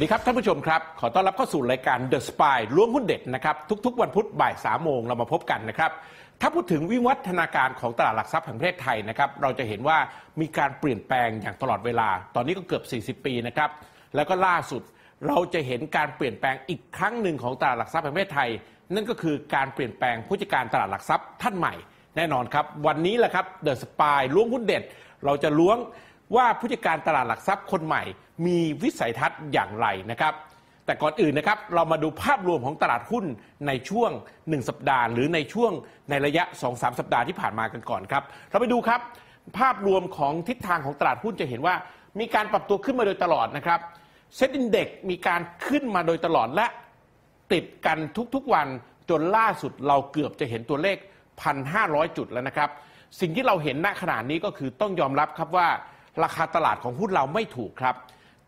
วัสดีครับท่านผู้ชมครับ ขอต้อนรับเข้าสู่รายการ The Spy ล้วงหุ้นเด็ดนะครับ ทุกๆ วันพุธบ่าย3ามโมงเรามาพบกันนะครับ ถ้าพูดถึงวิวัฒนาการของตลาดหลักทรัพย์แห่งประเทศไทยนะครับ เราจะเห็นว่ามีการเปลี่ยนแปลงอย่างตลอดเวลา ตอนนี้ก็เกือบ 40 ปีนะครับ แล้วก็ล่าสุดเราจะเห็นการเปลี่ยนแปลงอีกครั้งหนึ่งของตลาดหลักทรัพย์แห่งประเทศไทย นั่นก็คือการเปลี่ยนแปลงผู้จัดการตลาดหลักทรัพย์ท่านใหม่ แน่นอนครับ วันนี้แหละครับ The Spy ล้วงหุ้นเด็ด เราจะล้วง ว่าผู้จัดการตลาดหลักทรัพย์คนใหม่ มีวิสัยทัศน์อย่างไรนะครับ แต่ก่อนอื่นนะครับเรามาดูภาพรวมของตลาดหุ้นในช่วง 1 สัปดาห์ หรือในช่วงในระยะ 2-3 สัปดาห์ที่ผ่านมากันก่อนครับ เราไปดูครับภาพรวมของทิศทางของตลาดหุ้นจะเห็นว่า มีการปรับตัวขึ้นมาโดยตลอดนะครับเซ็ตอินเด็กมีการขึ้นมาโดยตลอดและติดกันทุกๆวันจนล่าสุดเราเกือบจะเห็นตัวเลข 1,500 จุดแล้วนะครับ สิ่งที่เราเห็นณขณะนี้ก็คือต้องยอมรับครับว่า ราคาตลาดของหุ้นเราไม่ถูกครับ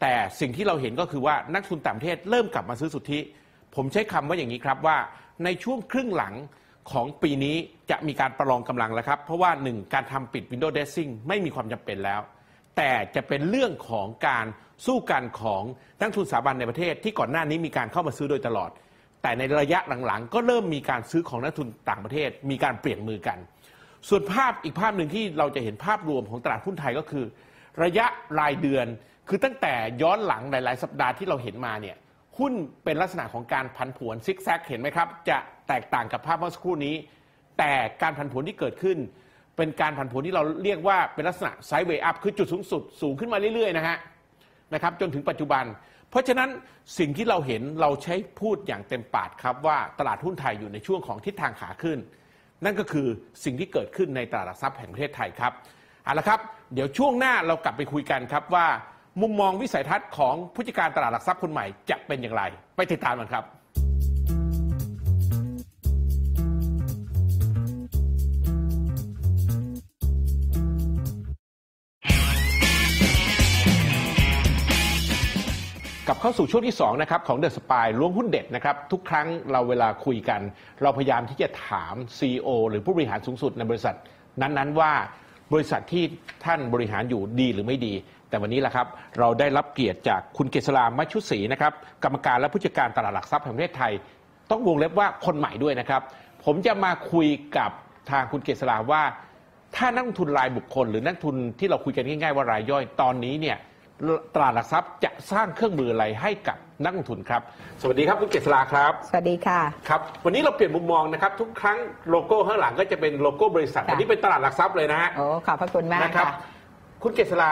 แต่สิ่งที่เราเห็นก็คือว่านักทุนต่างประเทศเริ่มกลับมาซื้อสุทธิ ผมใช้คำว่าอย่างนี้ครับว่าในช่วงครึ่งหลังของปีนี้จะมีการประลองกำลังแล้วครับ เพราะว่าหนึ่งการทำปิด Windows Dressing ไม่มีความจำเป็นแล้ว แต่จะเป็นเรื่องของการสู้กันของนักทุนสถาบันในประเทศ ที่ก่อนหน้านี้มีการเข้ามาซื้อโดยตลอด แต่ในระยะหลังๆ ก็เริ่มมีการซื้อของนักทุนต่างประเทศ มีการเปลี่ยนมือกัน ส่วนภาพอีกภาพหนึ่งที่เราจะเห็นภาพรวมของตลาดหุ้นไทยก็คือ ระยะรายเดือน คือตั้งแต่ย้อนหลังหลาย ๆ สัปดาห์ที่เราเห็นมาเนี่ยหุ้นเป็นลักษณะของการผันผวนซิกแซกเห็นไหมครับ จะแตกต่างกับภาพเมื่อสักครู่นี้ แต่การผันผวนที่เกิดขึ้น เป็นการผันผวนที่เราเรียกว่าเป็นลักษณะไซด์เวย์อัพคือจุดสูงสุดสูงขึ้นมาเรื่อย ๆ นะฮะนะครับจนถึงปัจจุบัน เพราะฉะนั้นสิ่งที่เราเห็นเราใช้พูดอย่างเต็มปากครับว่าตลาดหุ้นไทยอยู่ในช่วงของทิศทางขาขึ้น นั่นก็คือสิ่งที่เกิดขึ้นในตลาดหลักทรัพย์แห่งประเทศไทยครับเอาละครับ เดี๋ยวช่วงหน้าเรากลับไปคุยกันครับว่า มุมมองวิสัยทัศน์ของผู้จัดการตลาดหลักทรัพย์คนใหม่จะเป็นอย่างไร ไปติดตามกันครับกลับเข้าสู่ช่วงที่2นะครับของ The Spy ล้วงหุ้นเด็ดนะครับ ทุกครั้งเราเวลาคุยกัน เราพยายามที่จะถาม CEO หรือผู้บริหารสูงสุดในบริษัท นั้นๆว่า บริษัทที่ท่านบริหารอยู่ดีหรือไม่ดี แต่วันนี้แหละครับ เราได้รับเกียรติจากคุณเกษรามัชุศรีนะครับกรรมการและผู้จัดการตลาดหลักทรัพย์แห่งประเทศไทย ต้องวงเล็บว่าคนใหม่ด้วยนะครับ ผมจะมาคุยกับทางคุณเกษราว่า ถ้านักลงทุนรายบุคคล หรือนักทุนที่เราคุยกันง่ายๆว่ารายย่อยตอนนี้เนี่ย ตลาดหลักทรัพย์จะสร้างเครื่องมืออะไรให้กับนักลงทุนครับ สวัสดีครับคุณเกษราครับ สวัสดีค่ะ ครับ วันนี้เราเปลี่ยนมุมมองนะครับ ทุกครั้งโลโก้ข้างหลังก็จะเป็นโลโก้บริษัทค่ะอันนี้เป็นตลาดหลักทรัพย์เลยนะฮะโอ้ขอบพระคุณมากนะครับค่ะคุณเกษรา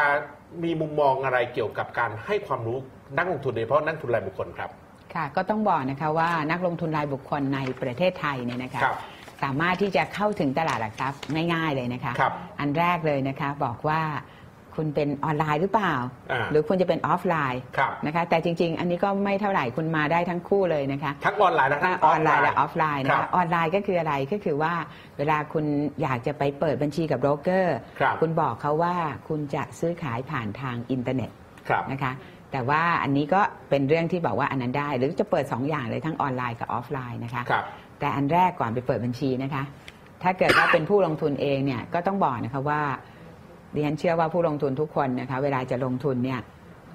มีมุมมองอะไรเกี่ยวกับการให้ความรู้นักลงทุนโดยเฉพาะนักลงทุนรายบุคคลครับ ค่ะ ก็ต้องบอกนะคะว่านักลงทุนรายบุคคลในประเทศไทยเนี่ยนะคะครับสามารถที่จะเข้าถึงตลาดหลักทรัพย์ง่ายๆเลยนะคะครับอันแรกเลยนะคะบอกว่า คุณเป็นออนไลน์หรือเปล่า อ่า หรือคุณจะเป็นออฟไลน์ครับนะคะแต่จริง ๆ อันนี้ก็ไม่เท่าไหร่คุณมาได้ทั้งคู่เลยนะคะ ทั้งออนไลน์และทั้งออนไลน์และออฟไลน์นะครัคะบ ออนไลน์ก็คืออะไรก็คือว่า เวลาคุณอยากจะไปเปิดบัญชีกับโบรกเกอร์ครับ คุณบอกเขาว่าคุณจะซื้อขายผ่านทางอินเทอร์เน็ตครับ นะคะ แต่ว่าอันนี้ก็เป็นเรื่องที่บอกว่าอันนั้นได้ หรือจะเปิด 2 อย่างเลยทั้งออนไลน์กับออฟไลน์นะคะ ครับ แต่อันแรกก่อนไปเปิดบัญชีนะคะ ถ้าเกิดว่าเป็นผู้ลงทุนเองเนี่ยก็ต้องบอกนะคะว่า ดิฉันเชื่อว่าผู้ลงทุนทุกคนนะคะเวลาจะลงทุนเนี่ย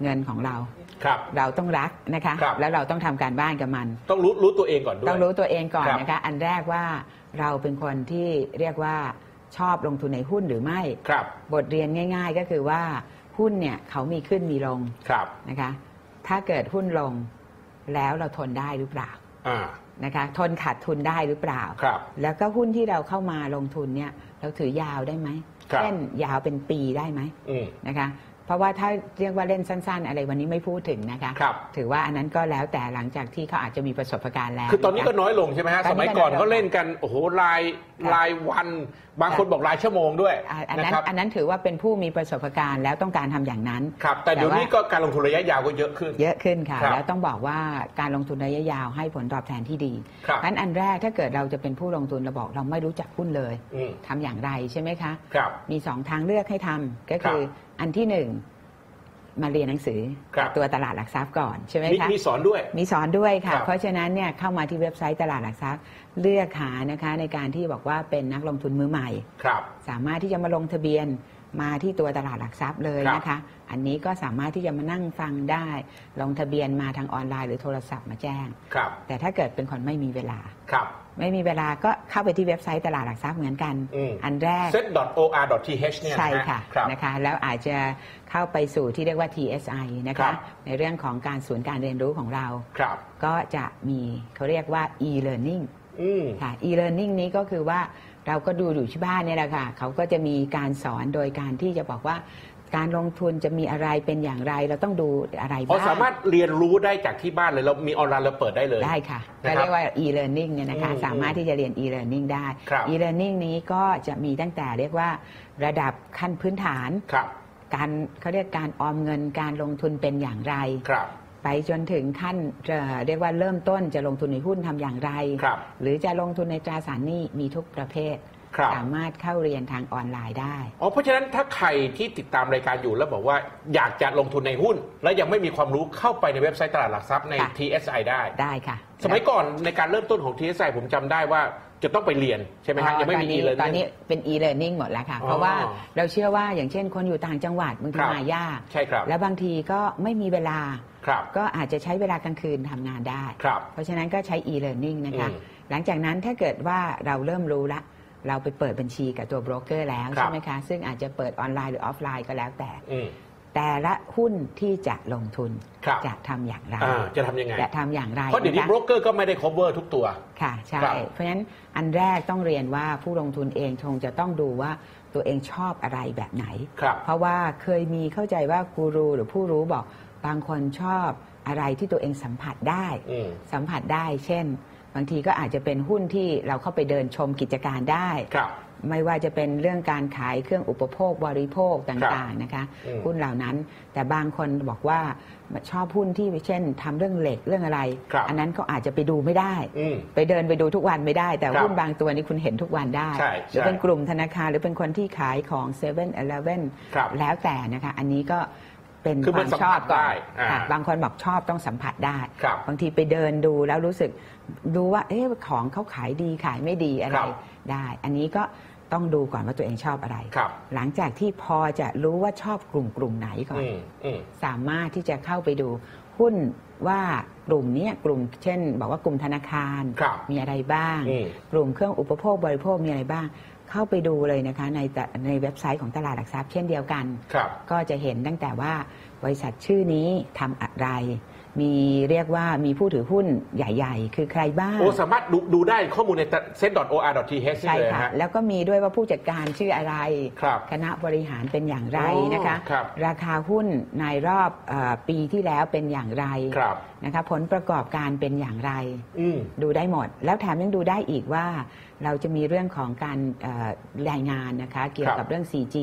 เงินของเราครับเราต้องรักนะคะครับแล้วเราต้องทำการบ้านกับมัน ต้องรู้รู้ตัวเองก่อนด้วยต้องรู้ตัวเองก่อนครับนะคะอันแรกว่าเราเป็นคนที่เรียกว่าชอบลงทุนในหุ้นหรือไม่ครับ บทเรียนง่าย ๆ ก็คือว่าหุ้นเนี่ยเขามีขึ้นมีลงครับนะคะ ถ้าเกิดหุ้นลงแล้วเราทนได้หรือเปล่าอ่า นะคะทนขาดทุนได้หรือเปล่า ครับ แล้วก็หุ้นที่เราเข้ามาลงทุนเนี่ยเราถือยาวได้ไหมครับเล่นยาวเป็นปีได้ไหมอืม นะคะ เพราะว่าถ้าเรียกว่าเล่นสั้น ๆ อะไรวันนี้ไม่พูดถึงนะคะครับ ถือว่าอันนั้นก็แล้วแต่หลังจากที่เขาอาจจะมีประสบการณ์แล้ว คือตอนนี้ก็ะะน้อยลงใช่ไหมฮะตสอนนี้มัยก่อนก็น้อยลงเขาเล่นกันโอ้โหรายค่ะรายวัน บางคนบอกรายชั่วโมงด้วยอ่าอันนะนั้นครับอันนั้นถือว่าเป็นผู้มีประสบการณ์แล้วต้องการทำอย่างนั้นครับแต่เดี๋ยวแต่ว่านี้ก็การลงทุนระยะยาวก็เยอะขึ้น เยอะขึ้นค่ะครับแล้วต้องบอกว่าการลงทุนระยะยาวให้ผลตอบแทนที่ดีครับงั้นอันแรกถ้าเกิดเราจะเป็นผู้ลงทุนเราบอกเราไม่รู้จักหุ้นเลยอืมทำอย่างไรใช่ไหมคะครับมีสองทางเลือกให้ทำก็คือ อันที่หนึ่งมาเรียนหนังสือครับตัวตลาดหลักทรัพย์ก่อนใช่ไหมมีคะมีสอนด้วยมีสอนด้วยค่ะครับเพราะฉะนั้นเนี่ยเข้ามาที่เว็บไซต์ตลาดหลักทรัพย์เลือกหานะคะในการที่บอกว่าเป็นนักลงทุนมือใหม่ครับ สามารถที่จะมาลงทะเบียนมาที่ตัวตลาดหลักทรัพย์เลยครับนะคะ อันนี้ก็สามารถที่จะมานั่งฟังได้ ลงทะเบียนมาทางออนไลน์หรือโทรศัพท์มาแจ้งครับแต่ถ้าเกิดเป็นคนไม่มีเวลาครับ ไม่มีเวลาก็เข้าไปที่เว็บไซต์ตลาดหลักทรัพย์เหมือนกันอืมอันแรก set.or.th เนี่ยนใช่ฮค่ะครับนะคะแล้วอาจจะเข้าไปสู่ที่เรียกว่า TSI นะครัคะบในเรื่องของการศูนย์การเรียนรู้ของเราครับก็จะมีเขาเรียกว่า e-learning อืมค่ะ e-learning นี้ก็คือว่าเราก็ดูอยู่ที่บ้านเนี่ยแหละค่ะเขาก็จะมีการสอนโดยการที่จะบอกว่า การลงทุนจะมีอะไรเป็นอย่างไร เราต้องดูอะไรพอบ้างสามารถเรียนรู้ได้จากที่บ้านเลยเรามีออนไลน์เราเปิดได้เลยได้ค่ะนะก็ครับเรียกว่า e-learning เนี่ยนะคะอืมสามารถที่จะเรียน e-learning ได้ครับ e-learning นี้ก็จะมีตั้งแต่เรียกว่าระดับขั้นพื้นฐานครับการเขาเรียกการออมเงินการลงทุนเป็นอย่างไรครับไปจนถึงขั้นเอ่อเรียกว่าเริ่มต้นจะลงทุนในหุ้นทำอย่างไรครับหรือจะลงทุนในตราสารหนี้มีทุกประเภทครับ สามารถเข้าเรียนทางออนไลน์ได้อ๋อเพราะฉะนั้นถ้าใครที่ติดตามรายการอยู่แล้วบอกว่าอยากจะลงทุนในหุ้น แล้วยังไม่มีความรู้เข้าไปในเว็บไซต์ตลาดหลักทรัพย์ใน ค่ะ TSI ได้ ได้ค่ะสมัยก่อนในการเริ่มต้นของ TSI ผมจำได้ว่าจะต้องไปเรียนใช่ไหมฮะยังไม่มี ตอนนี้ e-learning ตอนนี้เป็น e-learning หมดแล้วค่ะอ๋อเพราะว่าเราเชื่อว่าอย่างเช่นคนอยู่ต่างจังหวัดบางทีครับ มายาก ใช่ครับแล้วบางทีก็ไม่มีเวลา ครับก็อาจจะใช้เวลากลางคืนทำงานได้ ครับ เพราะฉะนั้นก็ใช้ e-learning นะคะ อืม หลังจากนั้นถ้าเกิดว่าเราเริ่มรู้ละ เราไปเปิดบัญชีกับตัวโบรกเกอร์แล้วครับใช่ไหมคะ ซึ่งอาจจะเปิดออนไลน์หรือออฟไลน์ก็แล้วแต่อืมแต่ละหุ้นที่จะลงทุนครับจะทำอย่างไรอ่าจะทำยังไงจะทำอย่างไรเพราะเดี๋ยวนี้นะคะโบรกเกอร์ก็ไม่ได้ cover ทุกตัวค่ะใช่ครับเพราะฉะนั้นอันแรกต้องเรียนว่าผู้ลงทุนเองคงจะต้องดูว่าตัวเองชอบอะไรแบบไหนครับเพราะว่าเคยมีเข้าใจว่ากูรูหรือผู้รู้บอกบางคนชอบอะไรที่ตัวเองสัมผัสได้อืมสัมผัสได้ เช่น บางทีก็อาจจะเป็นหุ้นที่เราเข้าไปเดินชมกิจการได้ครับ ไม่ว่าจะเป็นเรื่องการขายเครื่องอุปโภคบริโภคตครั่างบๆนะคะอืมหุ้นเหล่านั้น แต่บางคนบอกว่าชอบหุ้นที่เช่นทำเรื่องเหล็กเรื่องอะไร ครับ อันนั้นก็อาจจะไปดูไม่ได้ อืม ไปเดินไปดูทุกวันไม่ได้ แต่ครับหุ้นบางตัวนี้คุณเห็นทุกวันได้ ใช่หรือใช่เป็นกลุ่มธนาคารหรือเป็นคนที่ขายของ7 e เ e ่ e อครับแล้วแต่นะคะ อันนี้ก็เป็นคือคมัวานมสัมชอผับสก่อได้นอ่าค่ะบางคนบอกชอบต้องสัมผัสได้ ครับบางทีไปเดินดูแล้วรู้สึก ดูว่าเอ๊ะของเขาขายดีขายไม่ดีอะไรครับได้ อันนี้ก็ต้องดูก่อนว่าตัวเองชอบอะไร ครับ หลังจากที่พอจะรู้ว่าชอบกลุ่มกลุ่มไหนก่อน อืมอืม สามารถที่จะเข้าไปดูหุ้นว่ากลุ่มเนี้ยกลุ่มเช่น บอกว่ากลุ่มธนาคารครับมีอะไรบ้าง อืมกลุ่มเครื่องอุปโภคบริโภคมีอะไรบ้าง เข้าไปดูเลยนะคะในแต่ในเว็บไซต์ของตลาดหลักทรัพย์เช่นเดียวกัน ครับก็จะเห็นตั้งแต่ว่าบริษัทชื่อนี้ทำอะไร มีเรียกว่ามีผู้ถือหุ้นใหญ่ ๆ คือใครบ้างโอ้สามารถดูดูได้ข้อมูลใน set.or.th ใช่เลยค่ะ ฮะ แล้วก็มีด้วยว่าผู้จัดการชื่ออะไร ครับคณะบริหารเป็นอย่างไรอ๋อนะคะครับ ราคาหุ้นในรอบเออปีที่แล้วเป็นอย่างไรครับ นะคะผลประกอบการเป็นอย่างไร อืม ดูได้หมด แล้วแถมยังดูได้อีกว่าเราจะมีเรื่องของการเอ่อรายงานนะคะเกี่ยวกับเรื่อง 4G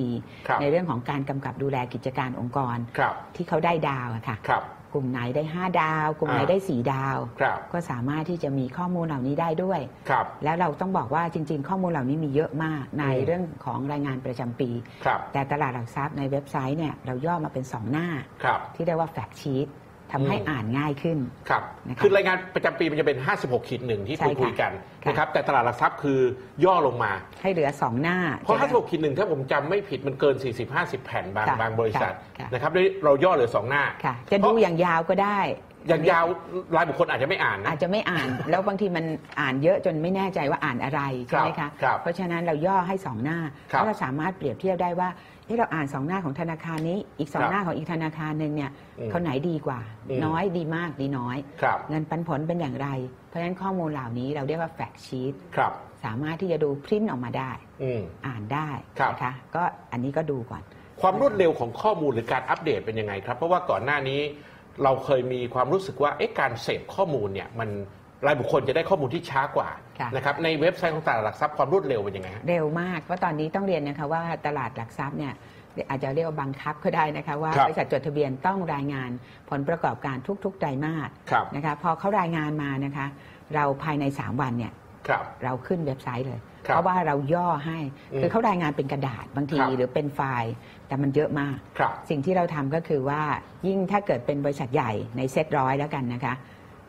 ครับ ในเรื่องของการกำกับดูแลกิจการองค์กร ครับ ที่เขาได้ดาวอะค่ะ ครับ กลุ่มไหนได้ 5 ดาว กลุ่มไหนอ่าได้ 4 ดาว ครับก็สามารถที่จะมีข้อมูลเหล่านี้ได้ด้วย ครับ แล้วเราต้องบอกว่าจริง ๆ ข้อมูลเหล่านี้มีเยอะมากในอืมเรื่องของรายงานประจำปี ครับ แต่ตลาดหลักทรัพย์ในเว็บไซต์เนี่ยเราย่อมาเป็น 2 หน้า ครับ ที่เรียกว่าแฟกชีต ทำให้อืมอ่านง่ายขึ้น ครับนะคะคือรายงานประจำปีมันจะเป็น 56ขีดหนึ่งที่ใช่คุยค่ะคุยกันค่ะ นะครับแต่ตลาดหลักทรัพย์คือย่อลงมา ให้เหลือ2หน้าเพราะ จะได้ 56ขีดหนึ่งถ้าผมจำไม่ผิดมันเกิน 40-50 แผ่นบางค่ะบางบริษัทค่ะ นะครับด้วยเราย่อเหลือสองหน้าค่ะ จะเพดูราะอย่างยาวก็ได้อ ย่างยาวรายบุคคลอาจจะไม่อ่านนะ อาจจะไม่อ่าน แล้วบางทีมันอ่านเยอะจนไม่แน่ใจว่าอ่านอะไรใช่ไหมครัคะบครับเพราะฉะนั้นเราย่อให้สองหน้าครับแล้วเราสามารถเปรียบเทียบได้ว่าเอ๊ะเราอ่านสองหน้าของธนาคารนี้อีกสองครับหน้าของอีกธนาคารหนึ่งเนี่ยอืมเขาไหนดีกว่า อืม น้อยดีมากดีน้อย ครับเงินปันผลเป็นอย่างไร เพราะฉะนั้นข้อมูลเหล่านี้เราเรียกว่าแฟกชีตครับ สามารถที่จะดูพริ้นออกมาได้ อืม อ่านได้ครับ นะคะก็อันนี้ก็ดูก่อน ความรวดเร็วของข้อมูลหรือการอัปเดตเป็นยังไงครับ เพราะว่าก่อนหน้านี้ เราเคยมีความรู้สึกว่าเอ๊ะการเสพข้อมูลเนี่ยมันรายบุคคลจะได้ข้อมูลที่ช้ากว่าค่ะนะครับในเว็บไซต์ของตลาดหลักทรัพย์ความรวดเร็วเป็นยังไงฮะเร็วมากเพราะตอนนี้ต้องเรียนนะคะว่าตลาดหลักทรัพย์เนี่ยอาจจะเรียกว่าบังคับก็ได้นะคะว่าครับบริษัทจดทะเบียนต้องรายงานผลประกอบการทุกๆไตรมาสครับนะคะพอเขารายงานมานะคะ เราภายใน 3 วันเนี่ยครับเราขึ้นเว็บไซต์เลยครับ เพราะว่าเราย่อให้อืมคือเขารายงานเป็นกระดาษบางทีครับหรือเป็นไฟล์แต่มันเยอะมากครับสิ่งที่เราทำก็คือว่ายิ่งถ้าเกิดเป็นบริษัทใหญ่ในเซ็ตร้อยแล้วกันนะคะ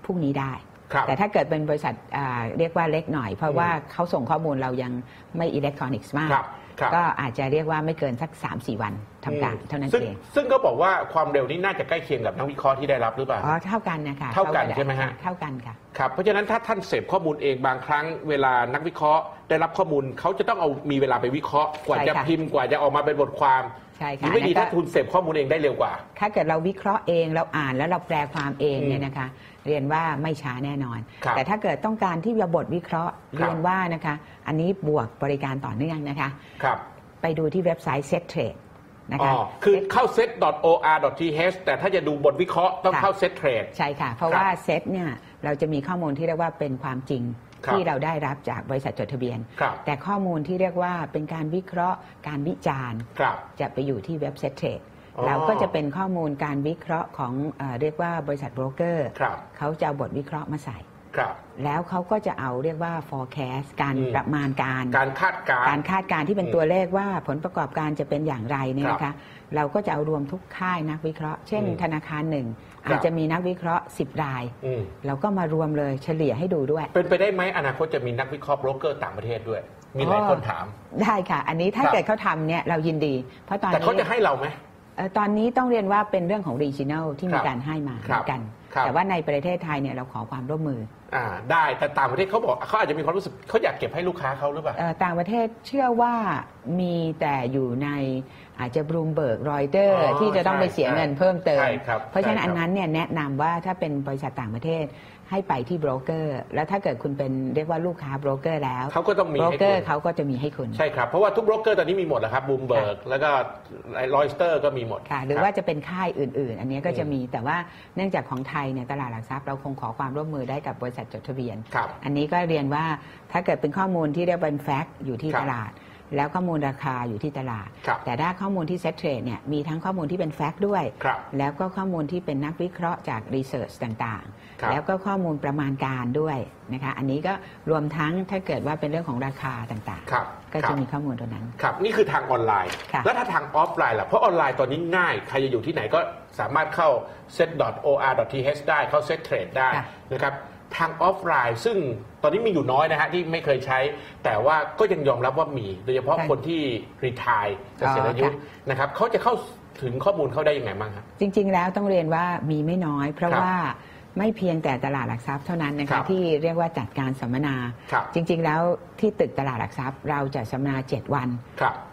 พรุ่งนี้ได้ครับแต่ถ้าเกิดเป็นบริษัทอ่าเรียกว่าเล็กหน่อย เพราะว่าเขาส่งข้อมูลเรายังไม่อิเล็กทรอนิกส์มากครับครับ ก็อาจจะเรียกว่าไม่เกินสัก 3-4 วันทำการเท่านั้นซึ่งเองซึ่งก็บอกว่าความเร็วนี้น่าจะใกล้เคียงกับนักวิเคราะห์ที่ได้รับหรือเปล่าอ๋อเท่ากันนะคะเท่ากันใช่ไหมฮะเท่ากันค่ะครับเพราะฉะนั้นถ้าท่านเสพข้อมูลเองบางครั้งเวลานักวิเคราะห์ ได้รับข้อมูลเขาจะต้องเอามีเวลาไปวิเคราะห์ กว่าใช่จะค่ะพิมพ์กว่าจะออกมาเป็นบทความใช่หค่ะรือไม่ดีอันนั้นก็ถ้าคุณเสพข้อมูลเองได้เร็วกว่า ถ้าเกิดเราวิเคราะห์เองเราอ่านแล้วเราแปลความเองอืมเนี่ยนะคะ เรียนว่าไม่ช้าแน่นอน ครับแต่ถ้าเกิดต้องการที่จะบทวิเคราะห์ครับ เรียนว่านะคะ อันนี้บวกบริการต่อเนื่องนะคะ ครับไปดูที่เว็บไซต์ Set Trade นะอ๋อคะคือ Set เข้า set.or.th แต่ถ้าจะดูบทวิเคราะห์ต้องค่ะ เข้า set trade ใช่ค่ะ เพราะครับว่าเซตเนี่ยเราจะมีข้อมูลที่เรียกว่าเป็นความจริงครับที่เราได้รับจากบริษัทจดทะเบียน ครับ แต่ข้อมูลที่เรียกว่าเป็นการวิเคราะห์การวิจารณ์ ครับ จะไปอยู่ที่เว็บเซตเทรดอ๋อ เราก็จะเป็นข้อมูลการวิเคราะห์ของเออเรียกว่าบริษัทโบรกเกอร์ครับเขาจะเอาบทวิเคราะห์มาใส่ครับแล้วเขาก็จะเอาเรียกว่า forecast การอืมประมาณการ การคาดการณ์การคาดการณ์ที่เป็นอืมตัวเลขว่าผลประกอบการจะเป็นอย่างไรเนี่ยครับนะคะ เราก็จะเอารวมทุกค่ายนักวิเคราะห์ เช่นอืมธนาคารหนึ่งครับอาจจะมีนักวิเคราะห์ 10 รายอืมเราก็มารวมเลยเฉลี่ยให้ดูด้วย เป็นไปได้ไหมอนาคตจะมีนักวิเคราะห์โบรกเกอร์ต่างประเทศด้วย มีหลายคนถาม ได้ค่ะ อันนี้ถ้าครับเกิดเขาทำเนี่ยเรายินดี เพราะตอนแต่นี้เขาจะให้เราไหมเอ่อ ตอนนี้ต้องเรียนว่าเป็นเรื่องของ regional ที่มีครับการให้มาครับเหมือนกันครับแต่ว่าในประเทศไทยเนี่ยเราขอความร่วมมืออ่าได้แต่ต่างประเทศเขาบอกเขาอาจจะมีความรู้สึกเขาอยากเก็บให้ลูกค้าเขาหรือเปล่าเอ่อต่างประเทศเชื่อว่ามีแต่อยู่ในอาจจะบรูมเบิร์กรอยเตอร์อ๋อที่จะต้องไปเสียใช่เงินเพิ่มเติมใช่ครับเพราะฉะนั้นใช่ครับอันนั้นเนี่ยแนะนำว่าถ้าเป็นบริษัทต่างประเทศ ให้ไปที่โบรกเกอร์ แล้วถ้าเกิดคุณเป็นเรียกว่าลูกค้าโบรกเกอร์แล้วเขาก็ต้องมีโบรกให้เกอคุร์ณเขาก็จะมีให้คุณ ใช่ครับ เพราะว่าทุกโบรกเกอร์ตอนนี้มีหมดแล้วครับบูมเบิร์กแล้วก็รอยสเตอร์ก็มีหมดค่ะหรือคบว่าจะเป็นค่ายอื่น ๆ อันนี้ก็จะอืมมีแต่ว่าเนื่องจากของไทยเนี่ยตลาดหลักทรัพย์เราคงขอความร่วมมือได้กับบริษัทจดทะเบียน ครับอันนี้ก็เรียนว่าถ้าเกิดเป็นข้อมูลที่เรียกว่าเป็นแฟกต์อยู่ที่ครับตลาด แล้วข้อมูลราคาอยู่ที่ตลาดครับแต่ถ้าข้อมูลที่เซ็ตเทรดเนี่ยมีทั้งข้อมูลที่เป็นแฟกต์ด้วยครับแล้วก็ข้อมูลที่เป็นนักวิเคราะห์จากรีเสิร์ชต่างครับๆแล้วก็ข้อมูลประมาณการด้วยนะคะอันนี้ก็รวมทั้งถ้าเกิดว่าเป็นเรื่องของราคาต่างครับๆก็ครัจะบมีข้อมูลตัวนั้นครับนี่คือทางออนไลน์ค่ะแล้วถ้าทางออฟไลน์ล่ะเพราะออนไลน์ตอนนี้ง่าย ใครจะอยู่ที่ไหนก็สามารถเข้า set.or.th ได้เข้า set trade ได้ค่ะนะครับ ทางออฟไลน์ ซึ่งตอนนี้มีอยู่น้อยนะฮะที่ไม่เคยใช้ แต่ว่าก็ยังยอมรับว่ามี โดยเฉพาะคนที่รีทายเกษียณอายุนะครับเขาจะเข้าถึงข้อมูลเขาได้ยังไงบ้างครับ จริง ๆ แล้วต้องเรียนว่ามีไม่น้อย เพราะครับว่าไม่เพียงแต่ตลาดหลักทรัพย์เท่านั้นนะครัคะบที่เรียกว่าจัดการสัมมนาครับจริง ๆ แล้วที่ตึกตลาดหลักทรัพย์ เราจะสัมมนา 7 วันครับเอ่อ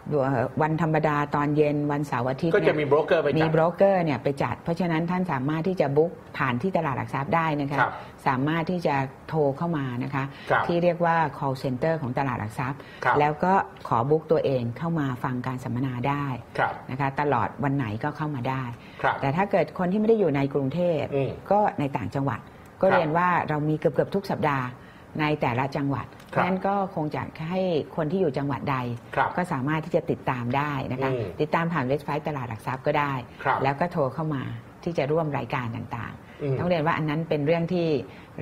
วันธรรมดาตอนเย็นวันเสาร์อาทิตย์ก็จะมีเนี่ยโบรกเกอร์ไปมีจัดโบรกเกอร์เนี่ยไปจัด เพราะฉะนั้นท่านสามารถที่จะบุ๊กผ่านที่ตลาดหลักทรัพย์ได้นะคะครับสามารถที่จะโทรเข้ามานะคะครับที่เรียกว่า call center ของตลาดหลักทรัพย์ครับแล้วก็ขอบุ๊กตัวเองเข้ามาฟังการสัมมนาได้ครับนะคะตลอดวันไหนก็เข้ามาได้ครับแต่ถ้าเกิดคนที่ไม่ได้อยู่ในกรุงเทพอืมก็ในต่างจังหวัด ก็ครับเรียนว่าเรามีเกือบเกือบๆทุกสัปดาห์ในแต่ละจังหวัด เพครับราะฉะนั้นก็คงจะให้คนที่อยู่จังหวัดใดครับก็สามารถที่จะติดตามได้นะคะอืมติดตามผ่านเว็บไซต์ตลาดหลักทรัพย์ก็ได้ครับแล้วก็โทรเข้ามาที่จะร่วมรายการต่างอืมๆต้องเรียนว่าอันนั้นเป็นเรื่องที่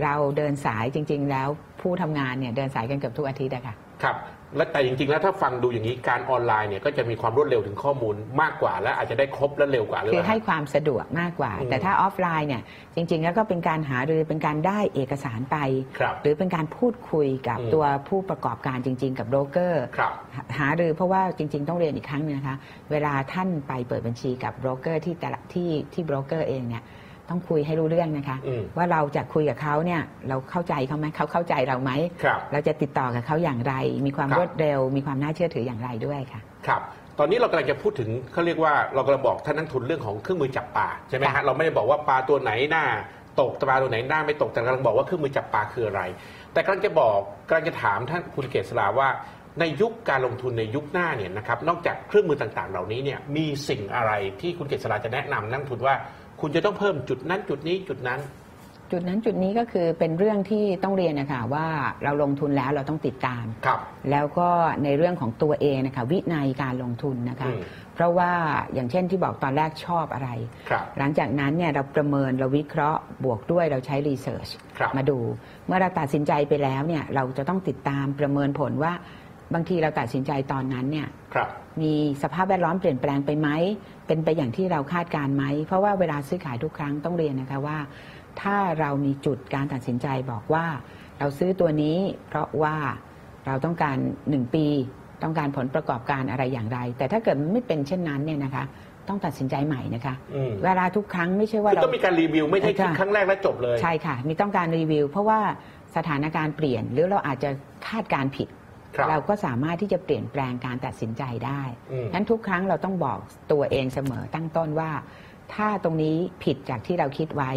เราเดินสายจริง ๆ แล้วผู้ทำงานเนี่ยเดินสายกันเกือบทุกอาทิตย์อะค่ะครับ และแต่จริงๆแล้วถ้าฟังดูอย่างนี้การออนไลน์เนี่ยก็จะมีความรวดเร็วถึงข้อมูลมากกว่า และอาจจะได้ครบและเร็วกว่าหรือคือเปล่า ให้ความสะดวกมากกว่า อืม แต่ถ้าออฟไลน์เนี่ยจริง ๆ แล้วก็เป็นการหารือเป็นการได้เอกสารไป ครับ หรือเป็นการพูดคุยกับอืม ตัวผู้ประกอบการจริง ๆ กับโบรกเกอร์ ครับ หาหารือเพราะว่าจริง ๆ ต้องเรียนอีกครั้งหนึงนะคะ เวลาท่านไปเปิดบัญชีกับโบรกเกอร์ที่แต่ละที่ที่โบรกเกอร์เองเนี่ย ต้องคุยให้รู้เรื่องนะคะ อืมว่าเราจะคุยกับเขาเนี่ยเราเข้าใจเขาไหมเขาเข้าใจเราไหมครับ เราจะติดต่อกับเขาอย่างไร มีความครับ รวดเร็ว มีความน่าเชื่อถืออย่างไรด้วยค่ะ ครับ ตอนนี้เรากำลังจะพูดถึงเขาเรียกว่าเรากำลังบอกท่านนักทุนเรื่องของเครื่องมือจับปลาใช่ไหมฮะค่ะ เราไม่ได้บอกว่าปลาตัวไหนหน้าตกปลาตัวไหนหน้าไม่ตกแต่กำลังบอกว่าเครื่องมือจับปลาคืออะไร แต่กำลังจะบอกกำลังจะถามท่านคุณเกษราว่า ในยุคการลงทุนในยุคหน้าเนี่ยนะครับนอกจากเครื่องมือต่างๆ เหล่านี้เนี่ยมีสิ่งอะไรที่คุณเกษราจะแนะนำนักลงทุนว่า คุณจะต้องเพิ่มจุดนั้นจุดนี้จุดนั้น จุดนั้นจุดนี้ก็คือเป็นเรื่องที่ต้องเรียนนะคะว่าเราลงทุนแล้วเราต้องติดตาม ครับ แล้วก็ในเรื่องของตัวเองนะคะวินัยการลงทุนนะคะ อืมเพราะว่าอย่างเช่นที่บอกตอนแรกชอบอะไร ครับหลังจากนั้นเนี่ยเราประเมินเราวิเคราะห์บวกด้วยเราใช้รีเสิร์ชครับ มาดู เมื่อเราตัดสินใจไปแล้วเนี่ยเราจะต้องติดตามประเมินผลว่า บางทีเราตัดสินใจตอนนั้นเนี่ยครับมีสภาพแวดล้อมเปลี่ยนแปลงไปไหม เป็นไปอย่างที่เราคาดการณ์ไหม เพราะว่าเวลาซื้อขายทุกครั้งต้องเรียนนะคะว่า ถ้าเรามีจุดการตัดสินใจบอกว่า เราซื้อตัวนี้ เพราะว่าเราต้องการ 1 ปี ต้องการผลประกอบการอะไรอย่างไร แต่ถ้าเกิดมันไม่เป็นเช่นนั้นเนี่ยนะคะต้องตัดสินใจใหม่นะคะอืมเวลาทุกครั้งไม่ใช่ว่าคือเราต้องมีการรีวิวไม่ใช่คิดค่ะครั้งแรกแล้วจบเลย ใช่ค่ะ มีต้องการรีวิว เพราะว่าสถานการณ์เปลี่ยนหรือเราอาจจะคาดการณ์ผิดครับ เราก็สามารถที่จะเปลี่ยนแปลงการตัดสินใจได้อืมนั้นทุกครั้งเราต้องบอกตัวเองเสมอตั้งต้นว่า ถ้าตรงนี้ผิดจากที่เราคิดไว้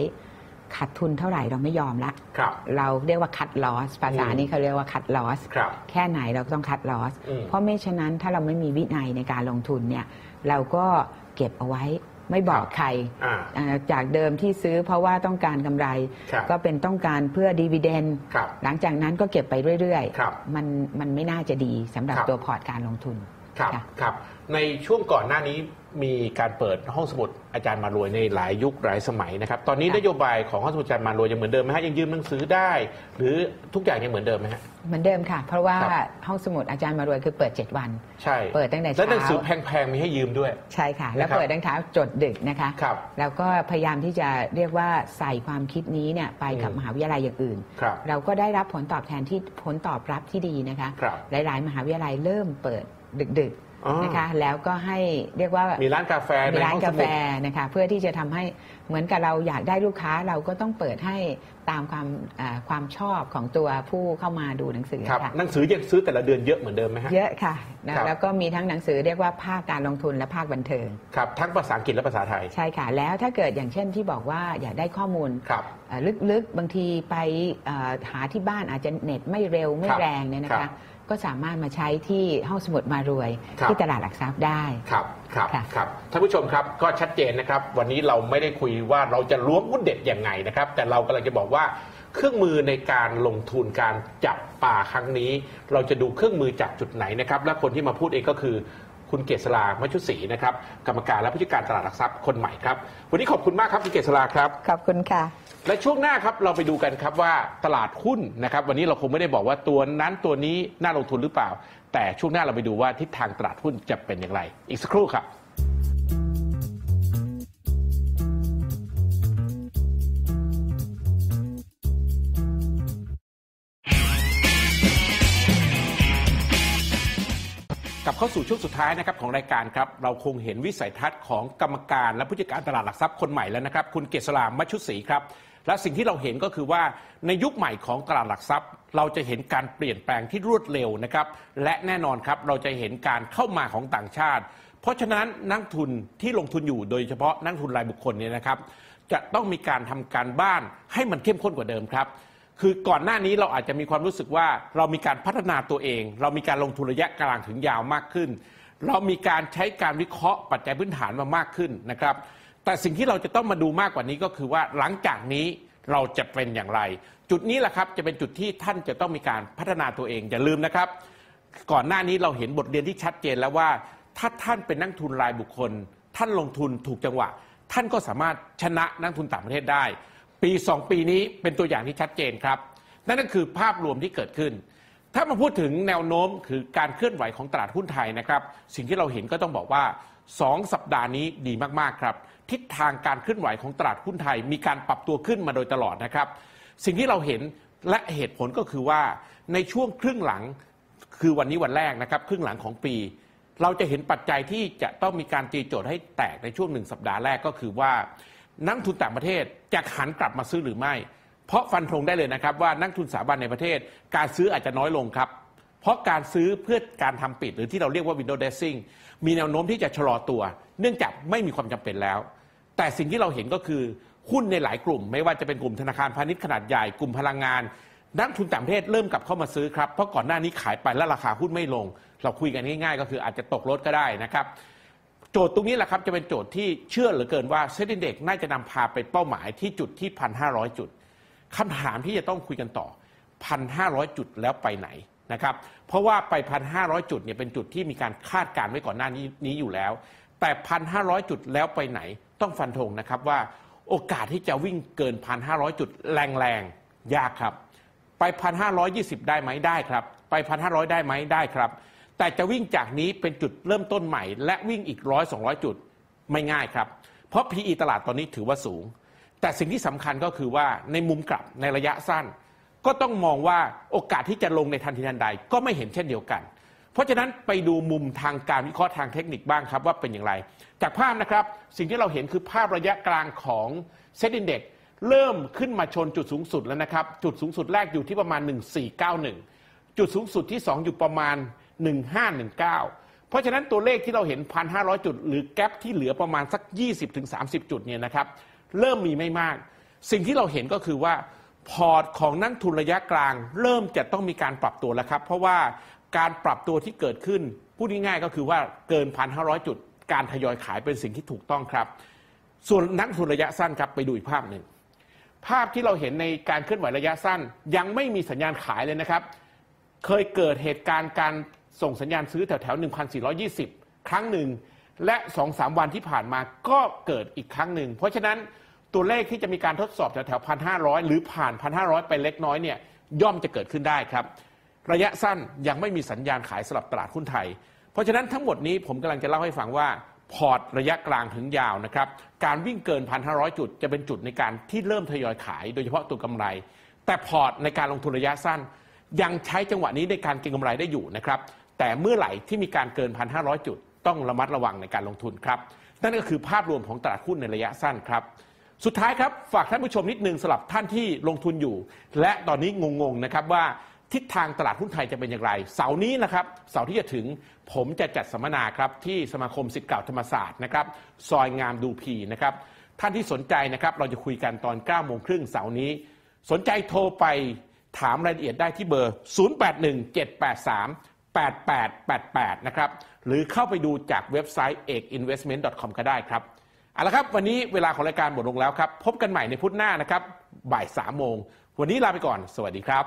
ขาดทุนเท่าไหร่เราไม่ยอมละครับเราเรียกว่าคัดลอส ภาษาอืมนี้เขาเรียกว่าคัดลอสครับแค่ไหนเราก็ต้องคัดลอสอืมเพราะไม่ฉะนั้นถ้าเราไม่มีวินัยในการลงทุนเนี่ย เราก็เก็บเอาไว้ ไม่บอกใครอ่าอ่าจากเดิมที่ซื้อเพราะว่าต้องการกำไร ครับก็เป็นต้องการเพื่อดีเวเดนครับหลังจากนั้นก็เก็บไปเรื่อยครับมันมันไม่น่าจะดีสำหรับครับ ตัวพอร์ตการลงทุน ครับค่ะ ครับ ในช่วงก่อนหน้านี้ มีการเปิดห้องสมุดอาจารย์มารวยในหลายยุคหลายสมัยนะครับ ตอนนี้ค่ะนโยบายของห้องสมุดอาจารย์มารวยยังเหมือนเดิมไหมฮะยังยืมหนังสือได้ หรือทุกอย่างยังเหมือนเดิมไหมฮะ เหมือนเดิมค่ะ เพราะว่าครับห้องสมุดอาจารย์มารวยคือเปิด 7 วัน ใช่เปิดตั้งแต่แล้วหนังเช้าสือแพงๆมีให้ยืมด้วย ใช่ค่ะ แล้วนะครับ เปิดตั้งแต่จดดึกนะคะ ครับ แล้วก็พยายามที่จะเรียกว่าใส่ความคิดนี้เนี่ยไปกับอืม มหาวิทยาลัยอย่างอื่น ครับ เราก็ได้รับผลตอบแทนที่ผลตอบรับที่ดีนะคะ ครับ หลาย ๆ มหาวิทยาลัยเริ่มเปิดดึกอ๋อๆ นะคะแล้วก็ให้เรียกว่ามีร้านกาแฟมีในร้านห้องสกามุแฟดนะคะเพื่อที่จะทำให้เหมือนกับเราอยากได้ลูกค้าเราก็ต้องเปิดให้ตามความอ่าความชอบของตัวผู้เข้ามาดูหนังสือครับค่ะหนังสือยังซื้อแต่ละเดือนเยอะเหมือนเดิมไหมฮะเยอะค่ะนะครับแล้วก็มีทั้งหนังสือเรียกว่าภาคการลงทุนและภาคบันเทิงครับทั้งภาษาอังกฤษและภาษาไทยใช่ค่ะ แล้วถ้าเกิดอย่างเช่นที่บอกว่าอยากได้ข้อมูลครับเอ่อลึกๆบางทีไปเอ่อหาที่บ้านอาจจะเน็ตไม่เร็วไม่ครับแรงเนี่ยนะครัคะบ ก็สามารถมาใช้ที่ห้องสมุดมารวย ครับ ที่ตลาดหลักทรัพย์ได้ ครับครับค่ะ ครับท่านผู้ชมครับก็ชัดเจนนะครับ วันนี้เราไม่ได้คุยว่าเราจะล้วงหุ้นเด็ดยังไงนะครับ แต่เรากำลังจะบอกว่าเครื่องมือในการลงทุนการจับป่าครั้งนี้ เราจะดูเครื่องมือจากจุดไหนนะครับ และคนที่มาพูดเองก็คือคุณเกษรามัชุศรีนะครับกรรมการและผู้จัดการตลาดหลักทรัพย์คนใหม่ครับวันนี้ขอบคุณมากครับคุณเกษราครับ ขอบคุณค่ะ และช่วงหน้าครับเราไปดูกันครับว่าตลาดหุ้นนะครับวันนี้เราคงไม่ได้บอกว่าตัวนั้นตัวนี้น่าลงทุนหรือเปล่า แต่ช่วงหน้าเราไปดูว่าทิศทางตลาดหุ้นจะเป็นอย่างไร อีกสักครู่ครับกลับเข้าสู่ช่วงสุดท้ายนะครับของรายการครับเราคงเห็นวิสัยทัศน์ของกรรมการและผู้จัดการตลาดหลักทรัพย์คนใหม่แล้วนะครับ คุณเกษรามมัชชุศรีครับ และสิ่งที่เราเห็นก็คือว่าในยุคใหม่ของตลาดหลักทรัพย์ เราจะเห็นการเปลี่ยนแปลงที่รวดเร็วนะครับ และแน่นอนครับเราจะเห็นการเข้ามาของต่างชาติ เพราะฉะนั้นนักทุนที่ลงทุนอยู่โดยเฉพาะนักทุนรายบุคคลเนี่ยนะครับ จะต้องมีการทำการบ้านให้มันเข้มข้นกว่าเดิมครับคือก่อนหน้านี้เราอาจจะมีความรู้สึกว่าเรามีการพัฒนาตัวเอง เรามีการลงทุนระยะกลางถึงยาวมากขึ้น เรามีการใช้การวิเคราะห์ปัจจัยพื้นฐานมามากขึ้นนะครับ แต่สิ่งที่เราจะต้องมาดูมากกว่านี้ก็คือว่าหลังจากนี้เราจะเป็นอย่างไร จุดนี้แหละครับจะเป็นจุดที่ท่านจะต้องมีการพัฒนาตัวเองอย่าลืมนะครับ ก่อนหน้านี้เราเห็นบทเรียนที่ชัดเจนแล้วว่า ถ้าท่านเป็นนักทุนรายบุคคล ท่านลงทุนถูกจังหวะ ท่านก็สามารถชนะนักทุนต่างประเทศได้ ปี 2 ปีนี้เป็นตัวอย่างที่ชัดเจนครับ นั่นก็คือภาพรวมที่เกิดขึ้น ถ้ามาพูดถึงแนวโน้มคือการเคลื่อนไหวของตลาดหุ้นไทยนะครับ สิ่งที่เราเห็นก็ต้องบอกว่า 2 สัปดาห์นี้ดีมากๆครับ ทิศทางการเคลื่อนไหวของตลาดหุ้นไทย มีการปรับตัวขึ้นมาโดยตลอดนะครับ สิ่งที่เราเห็นและเหตุผลก็คือว่าในช่วงครึ่งหลังคือวันนี้วันแรกนะครับ ครึ่งหลังของปี เราจะเห็นปัจจัยที่จะต้องมีการตีโจทย์ให้แตกในช่วงหนึ่งสัปดาห์แรกก็คือว่า นักทุนต่างประเทศจะหันกลับมาซื้อหรือไม่ เพราะฟันธงได้เลยนะครับ ว่านักทุนสถาบันในประเทศ การซื้ออาจจะน้อยลงครับเพราะการซื้อเพื่อการทำปิดหรือที่เราเรียกว่า window dressing มีแนวโน้มที่จะชะลอตัว เนื่องจากไม่มีความจำเป็นแล้ว แต่สิ่งที่เราเห็นก็คือหุ้นในหลายกลุ่ม ไม่ว่าจะเป็นกลุ่มธนาคารพาณิชย์ขนาดใหญ่กลุ่มพลังงาน นักทุนต่างประเทศเริ่มกลับเข้ามาซื้อครับเพราะก่อนหน้านี้ขายไปแล้วราคาหุ้นไม่ลง เราคุยกันง่ายๆ ก็คืออาจจะตกรถก็ได้นะครับโจทย์ตรงนี้แหละครับจะเป็นโจทย์ที่เชื่อเหลือเกินว่าเซ็นดิเด็กน่าจะนำพาไปเป้าหมายที่จุดที่ 1,500 จุดคำถามที่จะต้องคุยกันต่อ 1,500 จุดแล้วไปไหนนะครับเพราะว่าไป 1,500 จุดเนี่ยเป็นจุดที่มีการคาดการณ์ไว้ก่อนหน้านี้นี้อยู่แล้ว แต่ 1,500 จุดแล้วไปไหน ต้องฟันธงนะครับว่าโอกาสที่จะวิ่งเกิน 1,500 จุดแรงๆ ยากครับ ไป 1,520 ได้ไหมได้ครับ ไป 1,500 ได้ไหมได้ครับ แต่จะวิ่งจากนี้เป็นจุดเริ่มต้นใหม่ และวิ่งอีกร้อยสองจุดไม่ง่ายครับ เพราะ PE ตลาดตอนนี้ถือว่าสูง แต่สิ่งที่สำคัญก็คือว่าในมุมกลับในระยะสั้น ก็ต้องมองว่าโอกาสที่จะลงในทันทีทันใดก็ไม่เห็นเช่นเดียวกัน เพราะฉะนั้นไปดูมุมทางการวิเคราะห์ทางเทคนิคบ้างครับว่าเป็นอย่างไร จากภาพนะครับสิ่งที่เราเห็นคือภาพระยะกลางของเซ็ตอินเด็กเริ่มขึ้นมาชนจุดสูงสุดแล้วนะครับ จุดสูงสุดแรกอยู่ที่ประมาณ 1491 จุดสูงสุดที่ 2 อยู่ประมาณ 1519 เพราะฉะนั้นตัวเลขที่เราเห็น 1,500 จุด หรือแกลบที่เหลือประมาณสัก 20-30 จุดเนี่ยนะครับเริ่มมีไม่มาก สิ่งที่เราเห็นก็คือว่าพอร์ตของนักทุนระยะกลาง เริ่มจะต้องมีการปรับตัวแล้วครับ เพราะว่า การปรับตัวที่เกิดขึ้น พูดง่ายๆก็คือว่าเกิน 1,500 จุด การทยอยขายเป็นสิ่งที่ถูกต้องครับ ส่วนนักทุนระยะสั้นครับไปดูอีกภาพหนึ่ง ภาพที่เราเห็นในการเคลื่อนไหวระยะสั้น ยังไม่มีสัญญาณขายเลยนะครับ เคยเกิดเหตุการณ์การส่งสัญญาณซื้อแถวแถวๆ1,420 ครั้งหนึ่ง และ2-3วันที่ผ่านมาก็เกิดอีกครั้งหนึ่ง เพราะฉะนั้นตัวเลขที่จะมีการทดสอบแถวแถว1,500 หรือผ่าน 1,500 ไปเล็กน้อยเนี่ยย่อมจะเกิดขึ้นได้ครับ ระยะสั้นยังไม่มีสัญญาณขายสำหรับตลาดหุ้นไทย เพราะฉะนั้นทั้งหมดนี้ผมกำลังจะเล่าให้ฟังว่าพอร์ตระยะกลางถึงยาวนะครับ การวิ่งเกิน 1,500 จุด จะเป็นจุดในการที่เริ่มทยอยขาย โดยเฉพาะตัวกำไร แต่พอร์ตในการลงทุนระยะสั้น ยังใช้จังหวะนี้ในการเก็งกำไรได้อยู่นะครับ แต่เมื่อไหร่ที่มีการเกิน 1,500 จุด ต้องระมัดระวังในการลงทุนครับ นั่นก็คือภาพรวมของตลาดหุ้นในระยะสั้นครับ สุดท้ายครับฝากท่านผู้ชมนิดนึงสำหรับท่านที่ลงทุนอยู่ และตอนนี้งงๆนะครับว่า ทิศทางตลาดหุ้นไทยจะเป็นอย่างไร เสาร์นี้นะครับ เสาร์ที่จะถึงผมจะจัดสัมมนาครับที่สมาคมสิทธิ์เก่าธรรมศาสตร์นะครับ ซอยงามดูพีนะครับ ท่านที่สนใจนะครับ เราจะคุยกันตอน9โมงครึ่งเสาร์นี้ สนใจโทรไปถามรายละเอียดได้ที่เบอร์ 0817838888 นะครับ หรือเข้าไปดูจากเว็บไซต์ ekinvestment.com ก็ได้ครับ เอาละครับ วันนี้เวลาของรายการหมดลงแล้วครับ พบกันใหม่ในพุธหน้านะครับ บ่าย3โมง วันนี้ลาไปก่อน สวัสดีครับ